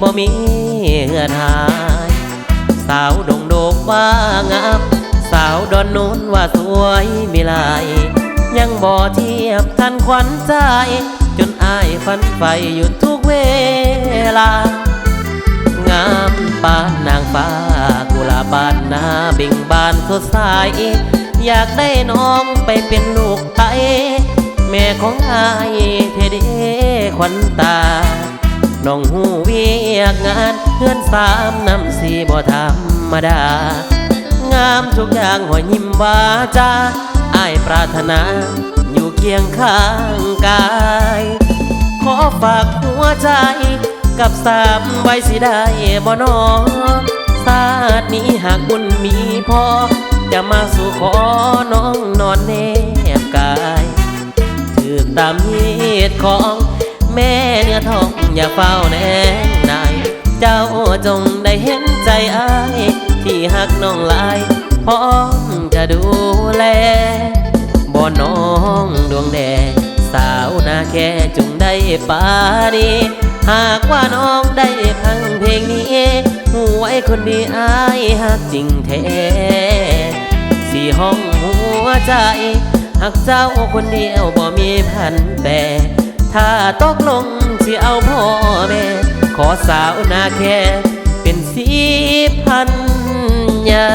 บ่มีเหือนหาย สาวดงโดกว่างามสาวดอนนูนว่าสวยมีลาย ยังบ่เทียบทันขวัญใจ จนอายฝันไฟอยู่ทุกเวลา งามปานนางฟ้ากุหลาบบานนาเบ่งบานสดใสอยากได้น้องไปเป็นลูกไทยแม่ของอายเทเดขวัญตา น้องหูเวียกงานเพื่อนสามน้ำสีบ่ธรรมดา งามทุกอย่างหัวยิ้มวาจาอายปรารถนา อยู่เคียงข้างกาย ขอฝากหัวใจ กับสามไว้สิได้บ่นอศาตร์นี้หากบุญมีพอ จะมาสู่ขอน้องนอนแนบกายถือตามเหตุของ แม่เนื้อทองอย่าเฝ้าแนงนาย เจ้าจงได้เห็นใจอ้าย ที่หักน้องลายพร้อมจะดูแลบ่น้องดวงแดงสาวนาแค่จงได้ปาดีหากว่าน้องได้พังเพลงนี้หูไว้คนดีอายหักจริงแท้สี่ห้องหัวใจหักเจ้าคนเดียวบ่มีพันแต่ ถ้าตกลงสิเอาพ่อแม่ ขอสาวนาแค่เป็นสีพันยา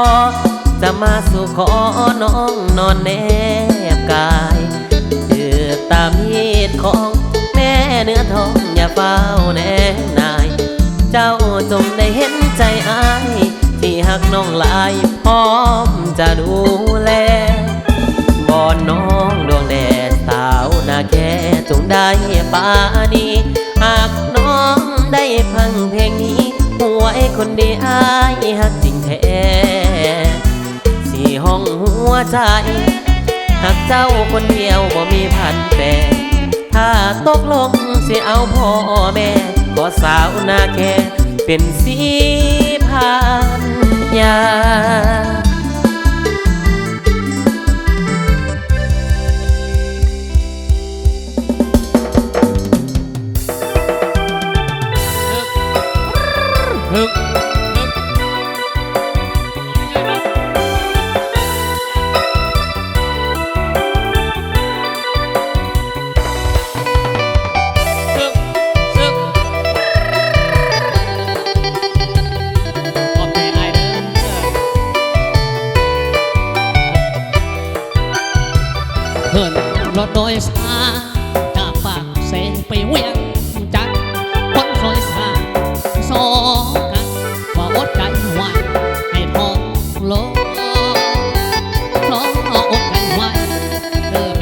อ จะมาสู่ขอน้องนอนแนบกายเดือตามเหตุของแม่เนื้อทองอย่าเฝ้าแนนาย เจ้าจงได้เห็นใจอาย ที่หักน้องลายพร้อมจะดูแลบอนน้องดวงแดดสาวนาแค่จงได้ปานีหากน้องได้ฟังเพลงนี้หัวไอ้คนดีอาย ใจหากเจ้าคนเดียวบ่มีพันแปดถ้าตกลงสิเอาพ่อแม่ก็สาวนาแค่เป็นสีพันยา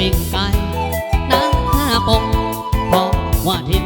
เธอมีกายหน้าปกบอกว่าทิศ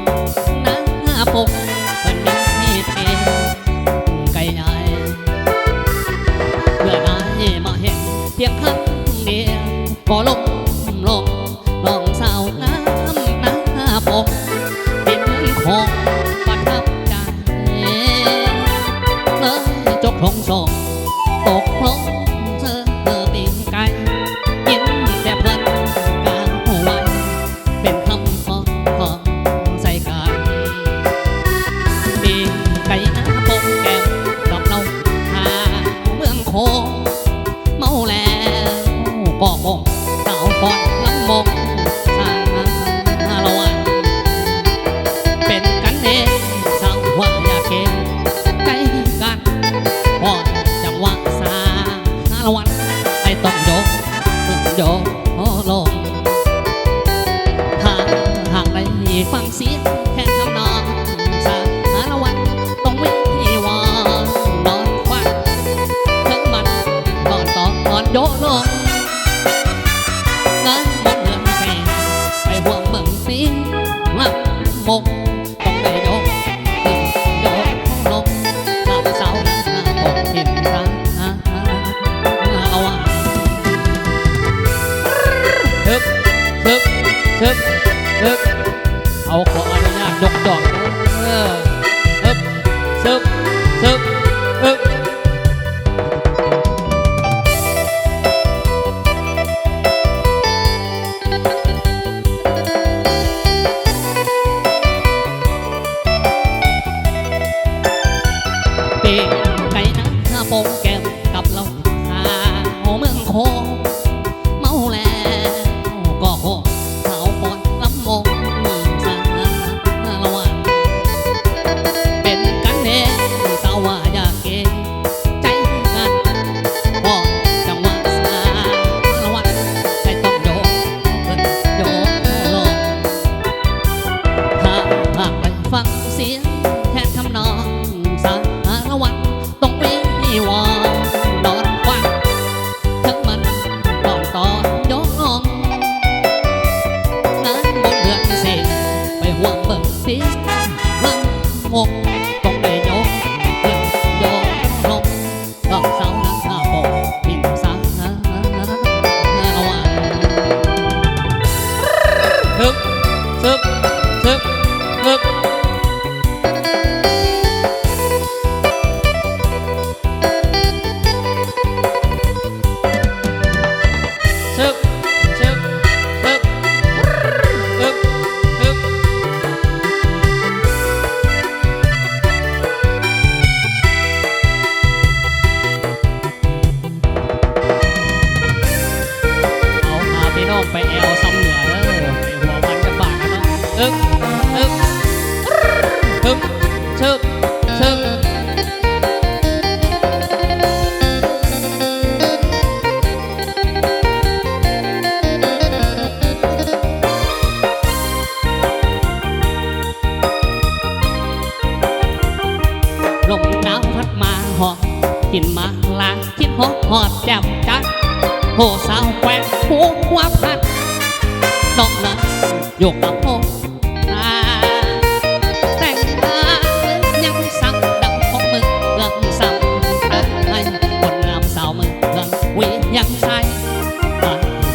ไอ้ต้องยกโยกลงห่างห่างไปฟังเสีย ฮึบฮึบเอาขออนุญาตยกดอกเออฮึบซึบ took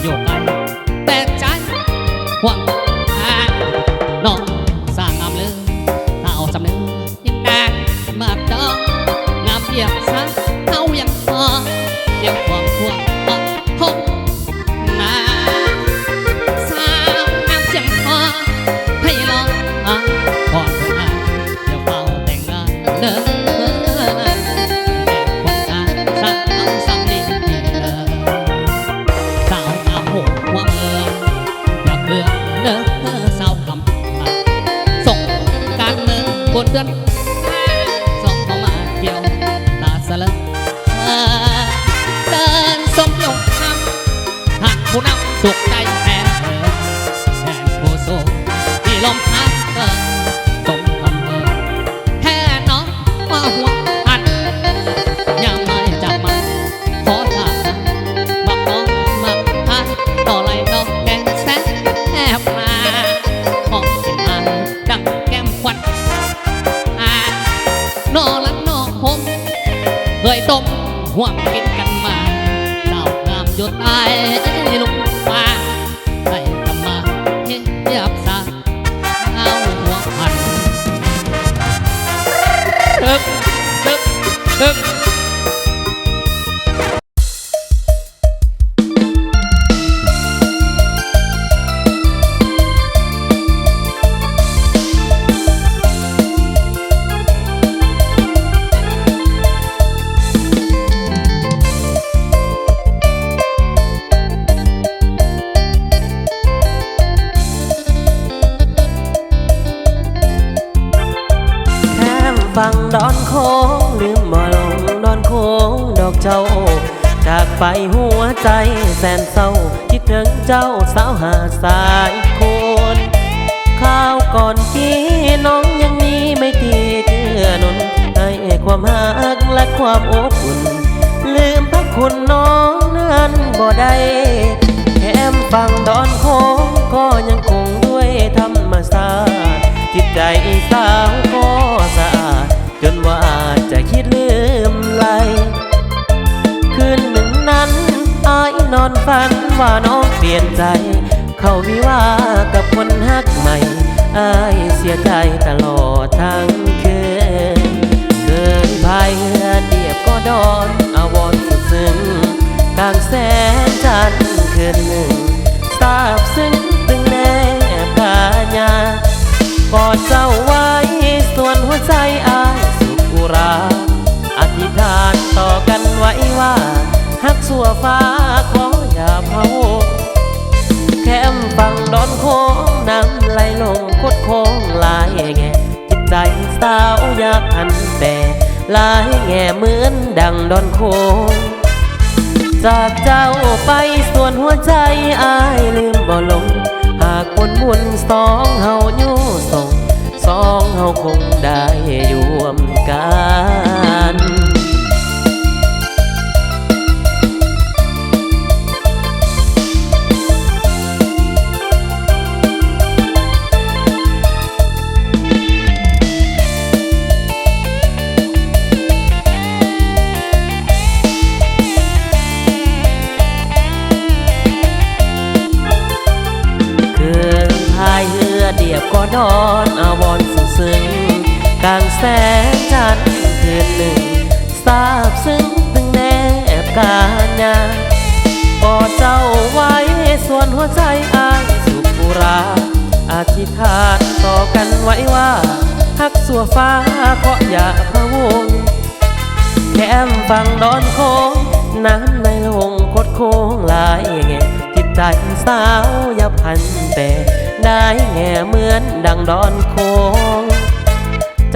โยกกันแปลใจว่า นกแกงแซ่แอบมาหอมกินกันดังแก้มควันานอลังนอกผมเคยต้มห่วงกินกันมาดาวงามหยดตาย สาวหาสายคนข้าวก่อนกี้น้องยังมีไม่ตีเกือนนให้ความหักและความอบอุ่น ลืมพระคุณน้องนั้นบ่ได้แถมฟังดอนโค้งก็ยังคงด้วยธรรมศาสตร์จิตใจสาวก็สะอาด จนว่าอาจจะคิดลืมไหล นอนฝันว่าน้องเปลี่ยนใจ เขาวิว่ากับคนฮักใหม่อายเสียใจตลอดทั้งคืนเกินภายเฮือนเดียบก็ดอนอวอนสุดซึ้งกลางแสงจันทร์คืนหนึ่งทราบซึ้งตึงแนบกาญากอดเจ้าไว้ส่วนหัวใจอายสุขุรา อธิษฐานต่อกันไว้ว่าักสัวฟ้าขออย่าเผาแคมฝั่งดอนโค้งน้ำไหลลงคดโค้งหลายแง่จิตใจสาวอยากทันแต่หลายแง่เหมือนดังดอนโค้งจากเจ้าไปส่วนหัวใจอายลืมบ่ลง หากคนบุญสองเฮาอยู่ส่งสองเฮาคงได้อยู่ร่วมกัน อธิษฐานต่อกันไว้ว่าฮักสัวฟ้าก็อย่าพะวงแคมฝั่งดอนโค้งน้ำในลงคดโค้งหลายแง่จิตใจสาวอย่าพันแต่ได้แง่เหมือนดังดอนโค้ง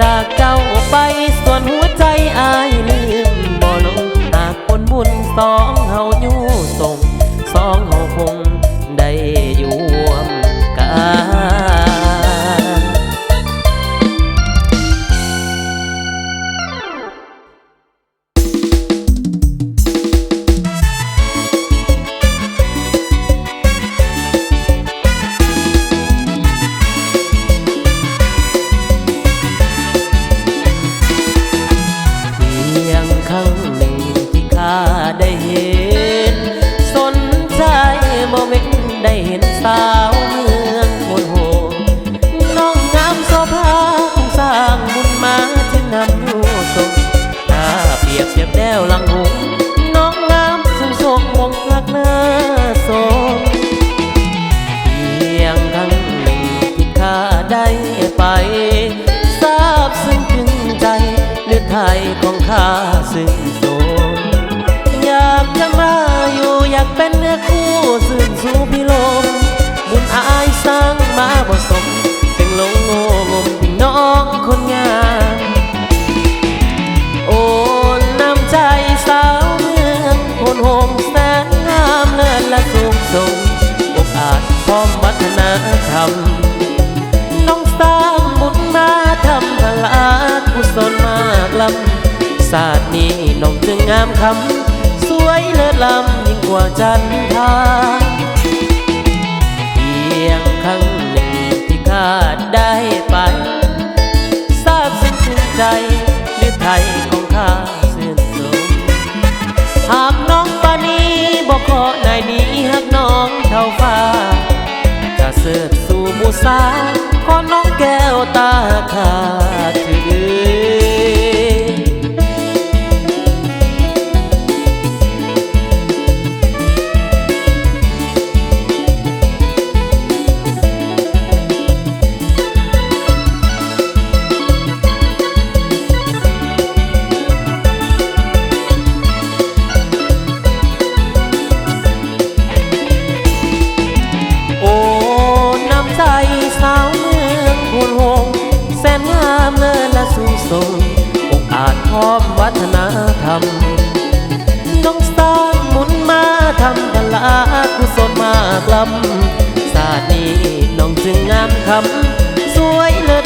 จากเจ้าไปส่วนหัวใจอายลืมบ่ลงหากคนบุญสองเฮาาฟ้า จะเสิร์ฟสู่มูซาขอน้องแก้วตาขาดถือโอ้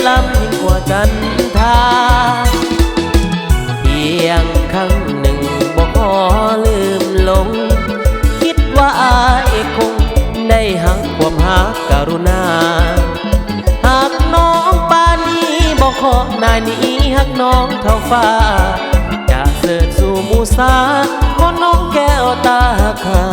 ล้ำยิ่งกว่าจันทาเพียงครั้งหนึ่งบอกขอลืมลง คิดว่าอายคงได้หักความหักกรุณา หากน้องปานี้บอกขอนายนี้หักน้องเท่าฟ้า จะเสิร์ชสู่มูสาขอน้องแก้วตาขา